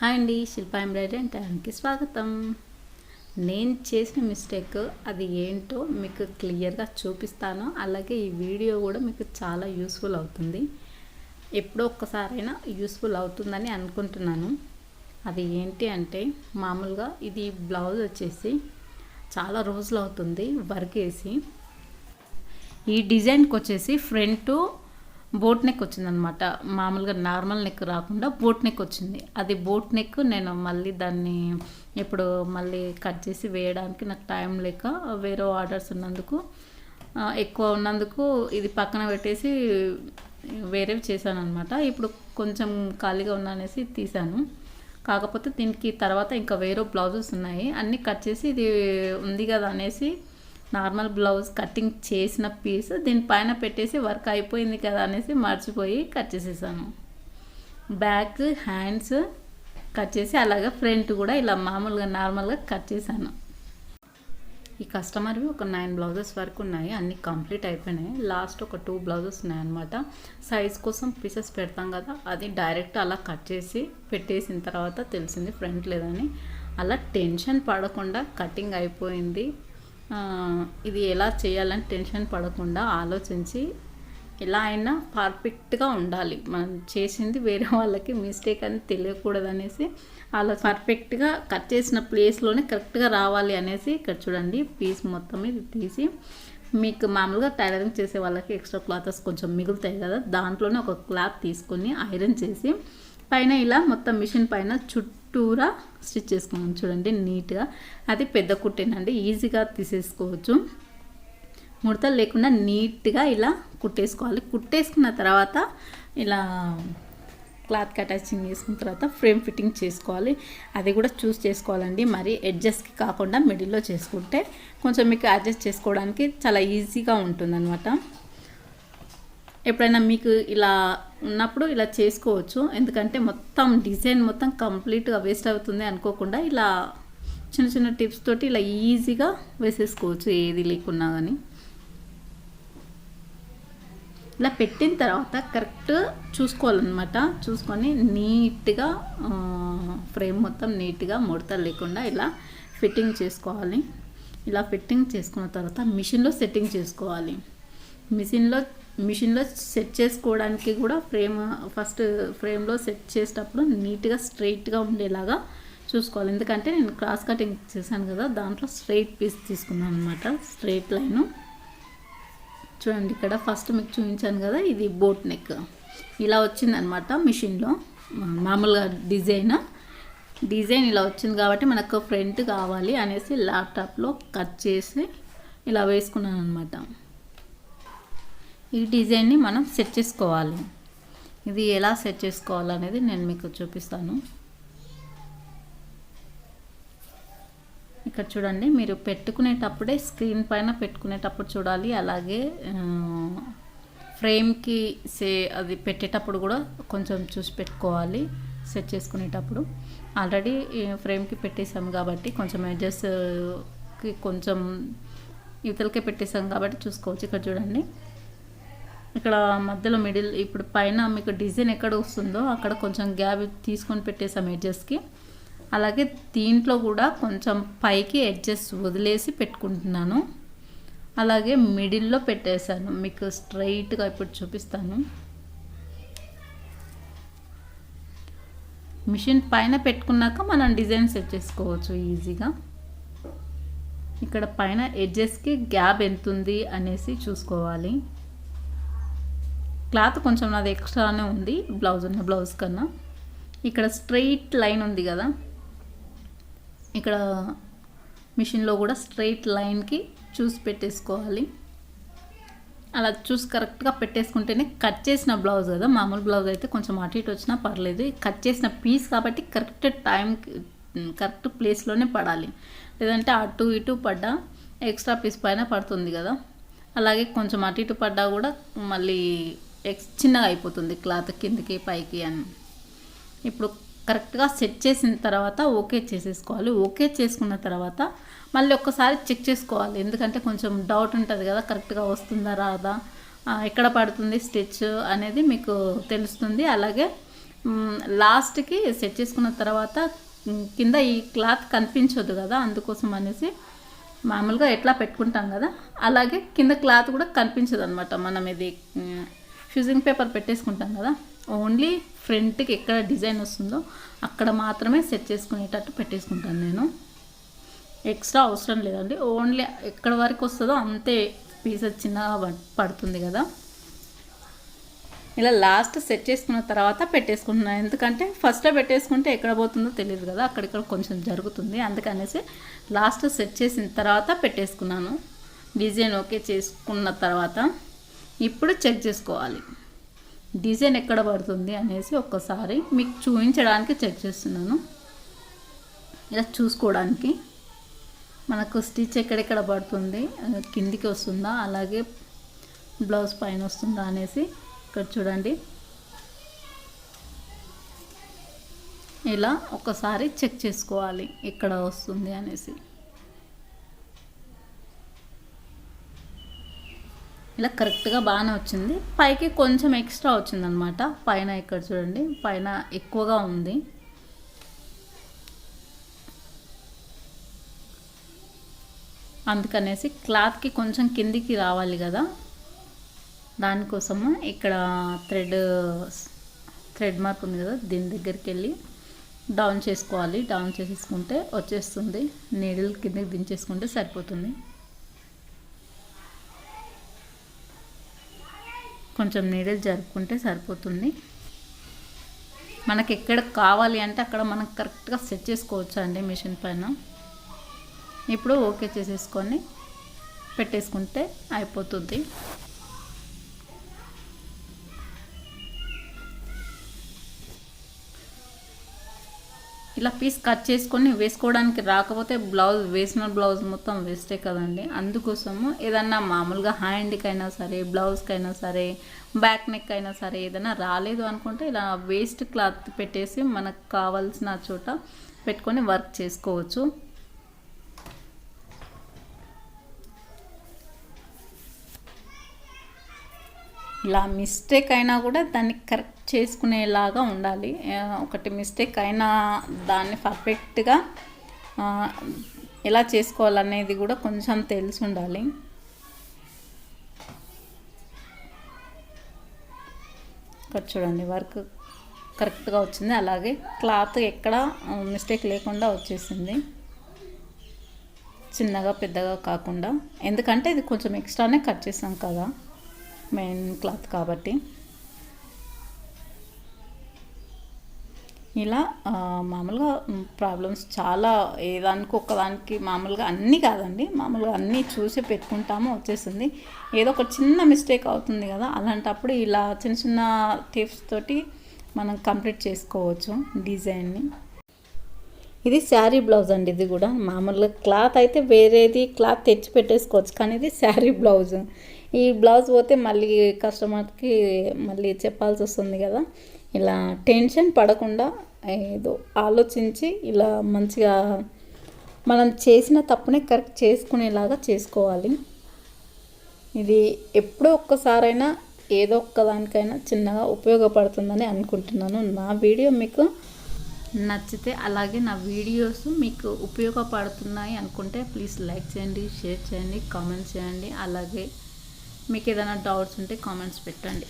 Hi అండి శిల్ప embroidery and టైంకి స్వాగతం. నేను చేసిన మిస్టేక్ అది ఏంటో మీకు క్లియర్గా చూపిస్తాను. అలాగే ఈ వీడియో కూడా మీకు చాలా యూస్ఫుల్ అవుతుంది. ఎప్పుడో ఒక్కసారైనా యూస్ఫుల్ అవుతుందని అనుకుంటున్నాను. అది ఏంటి అంటే మామూలుగా ఇది బ్లౌజ్ వచ్చేసి చాలా రోజులు అవుతుంది వర్క్ వేసి. ఈ డిజైన్కి వచ్చేసి ఫ్రంట్ బోట్ నెక్ వచ్చిందనమాట. మామూలుగా నార్మల్ నెక్ రాకుండా బోట్ నెక్ వచ్చింది. అది బోట్ నెక్ నేను మళ్ళీ దాన్ని ఇప్పుడు మళ్ళీ కట్ చేసి వేయడానికి నాకు టైం లేక వేరే ఆర్డర్స్ ఉన్నందుకు ఎక్కువ ఉన్నందుకు ఇది పక్కన పెట్టేసి వేరేవి చేశాను అనమాట ఇప్పుడు కొంచెం ఖాళీగా ఉన్నానేసి తీశాను. కాకపోతే దీనికి తర్వాత ఇంకా వేరే బ్లౌజెస్ ఉన్నాయి. అన్నీ కట్ చేసి ఇది ఉంది కదా అనేసి నార్మల్ బ్లౌజ్ కటింగ్ చేసిన పీస్ దీనిపైన పెట్టేసి వర్క్ అయిపోయింది కదా అనేసి మర్చిపోయి కట్ చేసేసాను. బ్యాక్ హ్యాండ్స్ కట్ చేసి అలాగే ఫ్రంట్ కూడా ఇలా మామూలుగా నార్మల్గా కట్ చేశాను. ఈ కస్టమర్వి ఒక నైన్ బ్లౌజెస్ వరకు ఉన్నాయి. అన్నీ కంప్లీట్ అయిపోయినాయి. లాస్ట్ ఒక టూ బ్లౌజెస్ ఉన్నాయి అనమాట సైజ్ కోసం పీసెస్ పెడతాం కదా అది డైరెక్ట్ అలా కట్ చేసి పెట్టేసిన తర్వాత తెలిసింది ఫ్రంట్ లేదని. అలా టెన్షన్ పడకుండా కటింగ్ అయిపోయింది. ఇది ఎలా చేయాలని టెన్షన్ పడకుండా ఆలోచించి ఎలా అయినా పర్ఫెక్ట్గా ఉండాలి. మనం చేసింది వేరే వాళ్ళకి మిస్టేక్ అని తెలియకూడదు అనేసి అలా పర్ఫెక్ట్గా కట్ చేసిన ప్లేస్లోనే కరెక్ట్గా రావాలి అనేసి ఇక్కడ చూడండి పీస్ మొత్తం ఇది తీసి మీకు మామూలుగా టైలరింగ్ చేసే వాళ్ళకి ఎక్స్ట్రా క్లాత్స్ కొంచెం మిగులుతాయి కదా దాంట్లోనే ఒక క్లాత్ తీసుకొని ఐరన్ చేసి పైన ఇలా మొత్తం మిషన్ పైన టూరా స్టిచ్ చేసుకున్నాం చూడండి నీట్గా. అది పెద్ద కుట్టేనండి ఈజీగా తీసేసుకోవచ్చు. ముడతలు లేకుండా నీట్గా ఇలా కుట్టేసుకోవాలి. కుట్టేసుకున్న తర్వాత ఇలా క్లాత్కి అటాచింగ్ చేసుకున్న తర్వాత ఫ్రేమ్ ఫిట్టింగ్ చేసుకోవాలి. అది కూడా చూస్ చేసుకోవాలండి. మరి ఎడ్జస్ట్కి కాకుండా మిడిల్లో చేసుకుంటే కొంచెం మీకు అడ్జస్ట్ చేసుకోవడానికి చాలా ఈజీగా ఉంటుందన్నమాట. ఎప్పుడైనా మీకు ఇలా ఉన్నప్పుడు ఇలా చేసుకోవచ్చు. ఎందుకంటే మొత్తం డిజైన్ మొత్తం కంప్లీట్గా వేస్ట్ అవుతుంది అనుకోకుండా ఇలా చిన్న చిన్న టిప్స్ తోటి ఇలా ఈజీగా వేసేసుకోవచ్చు ఏది లేకున్నా కానీ ఇలా పెట్టిన తర్వాత కరెక్ట్ చూసుకోవాలన్నమాట. చూసుకొని నీట్గా ఫ్రేమ్ మొత్తం నీట్గా ముడత లేకుండా ఇలా ఫిట్టింగ్ చేసుకోవాలి. ఇలా ఫిట్టింగ్ చేసుకున్న తర్వాత మిషన్లో సెట్టింగ్ చేసుకోవాలి. మిషన్లో మిషన్లో సెట్ చేసుకోవడానికి కూడా ఫ్రేమ్ ఫస్ట్ ఫ్రేమ్లో సెట్ చేసేటప్పుడు నీట్గా స్ట్రైట్గా ఉండేలాగా చూసుకోవాలి. ఎందుకంటే నేను క్రాస్ కటింగ్ చేశాను కదా దాంట్లో స్ట్రైట్ పీస్ తీసుకున్నాను అనమాట స్ట్రైట్ లైను. చూడండి ఇక్కడ ఫస్ట్ మీకు చూపించాను కదా ఇది బోట్ నెక్. ఇలా వచ్చిందనమాట మిషన్లో. మామూలుగా డిజైన్. డిజైన్ ఇలా వచ్చింది కాబట్టి మనకు ఫ్రంట్ కావాలి అనేసి ల్యాప్టాప్లో కట్ చేసి ఇలా వేసుకున్నాను అనమాట ఈ డిజైన్ని మనం సెట్ చేసుకోవాలి. ఇది ఎలా సెట్ చేసుకోవాలనేది నేను మీకు చూపిస్తాను. ఇక్కడ చూడండి మీరు పెట్టుకునేటప్పుడే స్క్రీన్ పైన పెట్టుకునేటప్పుడు చూడాలి. అలాగే ఫ్రేమ్కి సే అది పెట్టేటప్పుడు కూడా కొంచెం చూసి పెట్టుకోవాలి సెట్ చేసుకునేటప్పుడు. ఆల్రెడీ ఫ్రేమ్కి పెట్టేసాం కాబట్టి కొంచెం ఎడ్జస్ట్కి కొంచెం ఇవతలకే పెట్టేసాం కాబట్టి చూసుకోవచ్చు. ఇక్కడ చూడండి ఇక్కడ మధ్యలో మిడిల్ ఇప్పుడు పైన మీకు డిజైన్ ఎక్కడ వస్తుందో అక్కడ కొంచెం గ్యాప్ తీసుకొని పెట్టేసాం ఎడ్జెస్కి అలాగే దీంట్లో కూడా కొంచెం పైకి ఎడ్జెస్ వదిలేసి పెట్టుకుంటున్నాను. అలాగే మిడిల్లో పెట్టేశాను. మీకు స్ట్రైట్గా ఇప్పుడు చూపిస్తాను. మిషన్ పైన పెట్టుకున్నాక మనం డిజైన్ సెట్ చేసుకోవచ్చు ఈజీగా ఇక్కడ పైన ఎడ్జెస్కి గ్యాప్ ఎంత ఉంది అనేసి చూసుకోవాలి. క్లాత్ కొంచెం నాది ఎక్స్ట్రానే ఉంది బ్లౌజ్ ఉన్న బ్లౌజ్ కన్నా. ఇక్కడ స్ట్రైట్ లైన్ ఉంది కదా. ఇక్కడ మిషన్లో కూడా స్ట్రైట్ లైన్కి చూసి పెట్టేసుకోవాలి. అలా చూసి కరెక్ట్గా పెట్టేసుకుంటేనే కట్ చేసిన బ్లౌజ్ కదా. మామూలు బ్లౌజ్ అయితే కొంచెం అటు ఇటు వచ్చినా పర్లేదు. కట్ చేసిన పీస్ కాబట్టి కరెక్ట్ టైంకి కరెక్ట్ ప్లేస్లోనే పడాలి. లేదంటే అటు ఇటు పడ్డా ఎక్స్ట్రా పీస్ పైన పడుతుంది కదా. అలాగే కొంచెం అటు ఇటు పడ్డా కూడా మళ్ళీ ఎక్స్ చిన్నగా అయిపోతుంది క్లాత్ కిందికి పైకి అని. ఇప్పుడు కరెక్ట్గా సెట్ చేసిన తర్వాత ఓకే చేసేసుకోవాలి. ఓకే చేసుకున్న తర్వాత మళ్ళీ ఒక్కసారి చెక్ చేసుకోవాలి. ఎందుకంటే కొంచెం డౌట్ ఉంటుంది కదా కరెక్ట్గా వస్తుందా రాదా? ఎక్కడ పడుతుంది స్టిచ్ అనేది మీకు తెలుస్తుంది. అలాగే లాస్ట్కి సెట్ చేసుకున్న తర్వాత కింద ఈ క్లాత్ కనిపించదు కదా అందుకోసం అనేసి మామూలుగా ఎట్లా పెట్టుకుంటాం కదా అలాగే కింద క్లాత్ కూడా కనిపించదు అనమాట మనం ఇది మ్, ఫ్యూజింగ్ పేపర్ పెట్టేసుకుంటాం కదా. ఓన్లీ ఫ్రంట్కి ఎక్కడ డిజైన్ వస్తుందో అక్కడ మాత్రమే సెట్ చేసుకునేటట్టు పెట్టేసుకుంటాను నేను. ఎక్స్ట్రా అవసరం లేదండి. ఓన్లీ ఎక్కడ వరకు వస్తుందో అంతే పీసెస్ చిన్నగా పడ్- పడుతుంది కదా. ఇలా లాస్ట్ సెట్ చేసుకున్న తర్వాత పెట్టేసుకుంటున్నాను ఎందుకంటే ఫస్ట్లో పెట్టేసుకుంటే ఎక్కడ పోతుందో తెలియదు కదా. అక్కడిక్కడ కొంచెం జరుగుతుంది. అందుకనేసి లాస్ట్ సెట్ చేసిన తర్వాత పెట్టేసుకున్నాను. డిజైన్ ఓకే చేసుకున్న తర్వాత. ఇప్పుడు చెక్ చేసుకోవాలి. డిజైన్ ఎక్కడ పడుతుంది అనేసి ఒక్కసారి మీకు చూపించడానికి చెక్ చేస్తున్నాను. ఇలా చూసుకోవడానికి. మనకు స్టిచ్ ఎక్కడెక్కడ పడుతుంది కిందికి వస్తుందా అలాగే బ్లౌజ్ పైన వస్తుందా అనేసి ఇక్కడ చూడండి. ఇలా ఒకసారి చెక్ చేసుకోవాలి ఎక్కడ వస్తుంది అనేసి. ఇలా కరెక్ట్గా బాగానే వచ్చింది. పైకి కొంచెం ఎక్స్ట్రా వచ్చిందనమాట. పైన ఇక్కడ చూడండి. పైన ఎక్కువగా ఉంది. అందుకనేసి క్లాత్కి కొంచెం కిందికి రావాలి కదా. దానికోసము ఇక్కడ థ్రెడ్ థ్రెడ్ మార్క్ ఉంది కదా దీని దగ్గరికి వెళ్ళి డౌన్ చేసుకోవాలి. డౌన్ చేసేసుకుంటే వచ్చేస్తుంది. నీడిల్ కిందకి దించేసుకుంటే సరిపోతుంది. కొంచెం నీడిల్ జరుపుకుంటే సరిపోతుంది. మనకి ఎక్కడ కావాలి అంటే అక్కడ మనం కరెక్ట్గా సెట్ చేసుకోవచ్చు అండి మిషన్ పైన? ఇప్పుడు ఓకే చేసేసుకొని పెట్టేసుకుంటే అయిపోతుంది. ఇలా పీస్ కట్ చేసుకొని వేసుకోవడానికి రాకపోతే బ్లౌజ్ వేసిన బ్లౌజ్ మొత్తం వేస్టే కదండి. అందుకోసము ఏదన్నా మామూలుగా హ్యాండ్కి అయినా సరే బ్లౌజ్కి అయినా సరే బ్యాక్ నెక్ అయినా సరే ఏదైనా రాలేదు అనుకుంటే ఇలా వేస్ట్ క్లాత్ పెట్టేసి మనకు కావాల్సిన చోట పెట్టుకొని వర్క్ చేసుకోవచ్చు. ఇలా మిస్టేక్ అయినా కూడా దాన్ని కరెక్ట్ చేసుకునేలాగా ఉండాలి. ఒకటి మిస్టేక్ అయినా దాన్ని పర్ఫెక్ట్గా ఎలా చేసుకోవాలనేది కూడా కొంచెం తెలిసి ఉండాలి. ఇక్కడ చూడండి వర్క్ కరెక్ట్గా వచ్చింది. అలాగే క్లాత్ ఎక్కడ మిస్టేక్ లేకుండా వచ్చేసింది. చిన్నగా పెద్దగా కాకుండా. ఎందుకంటే ఇది కొంచెం ఎక్స్ట్రానే కట్ చేసాం కదా. మెయిన్ క్లాత్ కాబట్టి. ఇలా మామూలుగా ప్రాబ్లమ్స్ చాలా ఏదానికి ఒక్కదానికి మామూలుగా అన్నీ కాదండి. మామూలుగా అన్నీ చూసి పెట్టుకుంటాము వచ్చేస్తుంది ఏదో ఒక చిన్న మిస్టేక్ అవుతుంది కదా అలాంటప్పుడు ఇలా చిన్న చిన్న టిప్స్ తోటి మనం కంప్లీట్ చేసుకోవచ్చు డిజైన్ని. ఇది శారీ బ్లౌజ్ అండి ఇది కూడా మామూలుగా క్లాత్ అయితే వేరేది క్లాత్ తెచ్చి పెట్టేసుకోవచ్చు కానీ ఇది శారీ బ్లౌజ్. ఈ బ్లౌజ్ పోతే మళ్ళీ కస్టమర్కి మళ్ళీ చెప్పాల్సి వస్తుంది కదా. ఇలా టెన్షన్ పడకుండా ఏదో ఆలోచించి ఇలా మంచిగా మనం చేసిన తప్పునే కరెక్ట్ చేసుకునేలాగా చేసుకోవాలి. ఇది ఎప్పుడో ఒక్కసారైనా ఏదో ఒక్కదానికైనా చిన్నగా ఉపయోగపడుతుందని అనుకుంటున్నాను. నా వీడియో మీకు నచ్చితే అలాగే నా వీడియోస్ మీకు ఉపయోగపడుతున్నాయి అనుకుంటే ప్లీజ్ లైక్ చేయండి షేర్ చేయండి కామెంట్స్ చేయండి. అలాగే మీకు ఏదైనా డౌట్స్ ఉంటే కామెంట్స్ పెట్టండి.